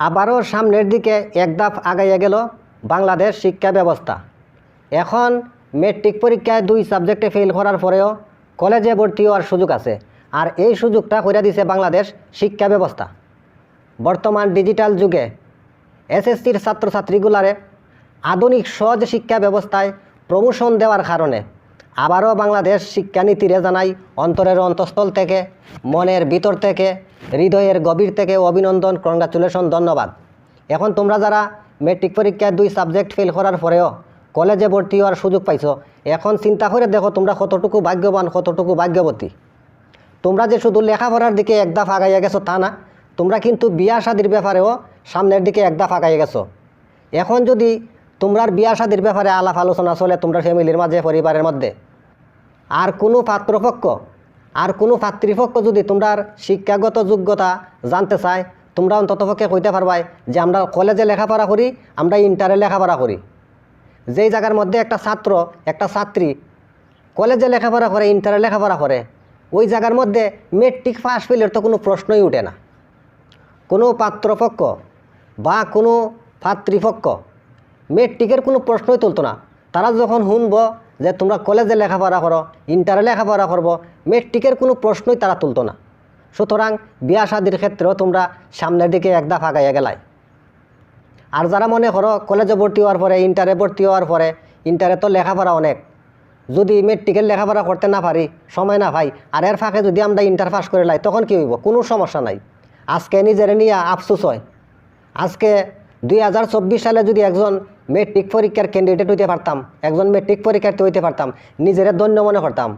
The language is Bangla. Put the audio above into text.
আবারও সামনের দিকে এক ধাপ আগাইয়া গেল বাংলাদেশ শিক্ষা ব্যবস্থা। এখন মেট্রিক পরীক্ষায় দুই সাবজেক্টে ফেল করার পরেও কলেজে ভর্তি হওয়ার সুযোগ আছে আর এই সুযোগটা করে দিছে বাংলাদেশ শিক্ষা ব্যবস্থা। বর্তমান ডিজিটাল যুগে এসএসসির ছাত্রছাত্রীগুলারে আধুনিক সহজ শিক্ষা ব্যবস্থায় প্রমোশন দেওয়ার কারণে আবারও বাংলাদেশ শিক্ষানীতিরে জানাই অন্তরের অন্তঃস্থল থেকে, মনের ভিতর থেকে, হৃদয়ের গভীর থেকে অভিনন্দন কংগ্রাচুলেশন ধন্যবাদ। এখন তোমরা যারা মেট্রিক পরীক্ষায় দুই সাবজেক্ট ফেল করার পরেও কলেজে ভর্তি হওয়ার সুযোগ পাইছো, এখন চিন্তা করে দেখো তোমরা কতটুকু ভাগ্যবান, কতটুকু ভাগ্যবতী। তোমরা যে শুধু লেখাপড়ার দিকে একদাফ আগাইয়া গেছো তা না, তোমরা কিন্তু বিয়া শাদির ব্যাপারেও সামনের দিকে একদাফ আগাইয়া গেছো। এখন যদি তোমরার বিয়া শাদির ব্যাপারে আলাপ আলোচনা চলে তোমরা ফ্যামিলির মাঝে, পরিবারের মধ্যে আর কোনো পাত্রপক্ষ, আর কোনো পাত্রীপক্ষ যদি তোমরার শিক্ষাগত যোগ্যতা জানতে চায়, তোমরা অন্ততপক্ষে কইতে পারবাই যে আমরা কলেজে লেখাপড়া করি, আমরা ইন্টারে লেখাপড়া করি। যেই জায়গার মধ্যে একটা ছাত্র, একটা ছাত্রী কলেজে লেখাপড়া করে ইন্টারে লেখাপড়া করে, ওই জায়গার মধ্যে মেট্রিক পাস ফেলের তো কোনো প্রশ্নই উঠে না। কোনো পাত্রপক্ষ বা কোনো পাত্রীপক্ষ মেট্রিকের কোনো প্রশ্নই তুলতো না। তারা যখন শুনব যে তোমরা কলেজে লেখাপড়া করো ইন্টারে লেখাপড়া করব মেট্রিকের কোনো প্রশ্নই তারা তুলতো না। সুতরাং বিয়া শাদির ক্ষেত্রেও তোমরা সামনের দিকে একদা ফাঁকাইয়া গেলাই। আর যারা মনে করো কলেজে ভর্তি হওয়ার পরে ইন্টারে ভর্তি হওয়ার পরে ইন্টারে তো লেখাপড়া অনেক, যদি মেট্রিকের লেখাপড়া করতে না পারি, সময় না পাই, আর এর ফাঁকে যদি আমরা ইন্টার পাস করে লাই, তখন কী হইব? কোনো সমস্যা নাই। আজকে নিজের নিয়ে আফসুস হয়। আজকে দুই হাজার চব্বিশ সালে যদি একজন মেট্রিক পরীক্ষার ক্যান্ডিডেট হইতে পারতাম, একজন মেট্রিক পরীক্ষার্থী হইতে পারতাম, নিজেরা ধন্য মনে করতাম।